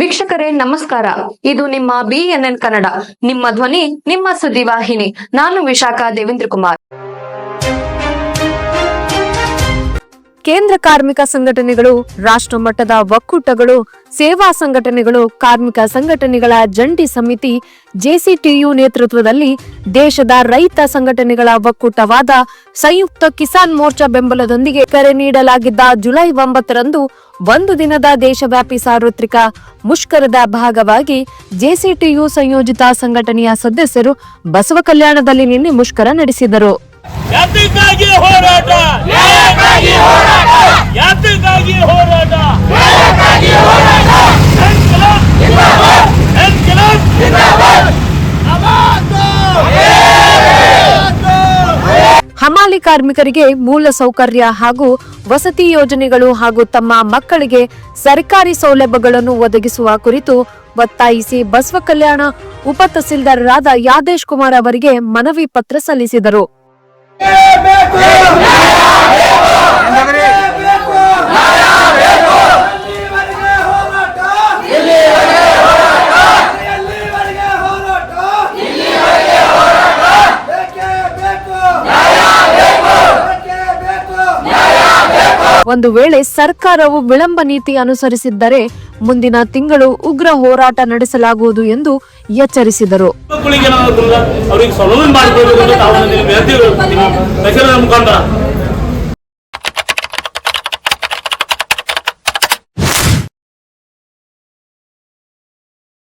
ವೀಕ್ಷಕರೇ ನಮಸ್ಕಾರ. ಇದು ನಿಮ್ಮ ಬಿಎನ್ಎನ್ ಕನ್ನಡ. ನಿಮ್ಮ ಧ್ವನಿ ನಿಮ್ಮ ಸುದ್ದಿವಾಹಿನಿ. ನಾನು ವಿಶಾಖ ದೇವೇಂದ್ರ ಕುಮಾರ್ ಕೇಂದ್ರ ಕಾರ್ಮಿಕ ಸಂಘಟನೆಗಳು, ರಾಷ್ಟ್ರ ಮಟ್ಟದ ಒಕ್ಕೂಟಗಳು, ಸೇವಾ ಸಂಘಟನೆಗಳು, ಕಾರ್ಮಿಕ ಸಂಘಟನೆಗಳ ಜಂಟಿ ಸಮಿತಿ ಜೆಸಿಟಿಯು ನೇತೃತ್ವದಲ್ಲಿ ದೇಶದ ರೈತ ಸಂಘಟನೆಗಳ ಒಕ್ಕೂಟವಾದ ಸಂಯುಕ್ತ ಕಿಸಾನ್ ಮೋರ್ಚಾ ಬೆಂಬಲದೊಂದಿಗೆ ಕರೆ ನೀಡಲಾಗಿದ್ದ ಜುಲೈ ಒಂಬತ್ತರಂದು ಒಂದು ದಿನದ ದೇಶವ್ಯಾಪಿ ಸಾರ್ವತ್ರಿಕ ಮುಷ್ಕರದ ಭಾಗವಾಗಿ ಜೆಸಿಟಿಯು ಸಂಯೋಜಿತ ಸಂಘಟನೆಯ ಸದಸ್ಯರು ಬಸವ ಕಲ್ಯಾಣದಲ್ಲಿ ನಿನ್ನೆ ಮುಷ್ಕರ ನಡೆಸಿದರು. ಹಮಾಲಿ ಕಾರ್ಮಿಕರಿಗೆ ಮೂಲ ಸೌಕರ್ಯ ಹಾಗೂ ವಸತಿ ಯೋಜನೆಗಳು ಹಾಗೂ ತಮ್ಮ ಮಕ್ಕಳಿಗೆ ಸರ್ಕಾರಿ ಸೌಲಭ್ಯಗಳನ್ನು ಒದಗಿಸುವ ಕುರಿತು ಒತ್ತಾಯಿಸಿ ಬಸವ ಕಲ್ಯಾಣ ಉಪ ತಹಸೀಲ್ದಾರರಾದ ಯಾದೇಶ್ ಕುಮಾರ್ ಅವರಿಗೆ ಮನವಿ ಪತ್ರ ಸಲ್ಲಿಸಿದರು. ಒಂದು ವೇಳೆ ಸರ್ಕಾರವು ವಿಳಂಬ ನೀತಿ ಅನುಸರಿಸಿದ್ದರೆ ಮುಂದಿನ ತಿಂಗಳು ಉಗ್ರ ಹೋರಾಟ ನಡೆಸಲಾಗುವುದು ಎಂದು ಎಚ್ಚರಿಸಿದರು.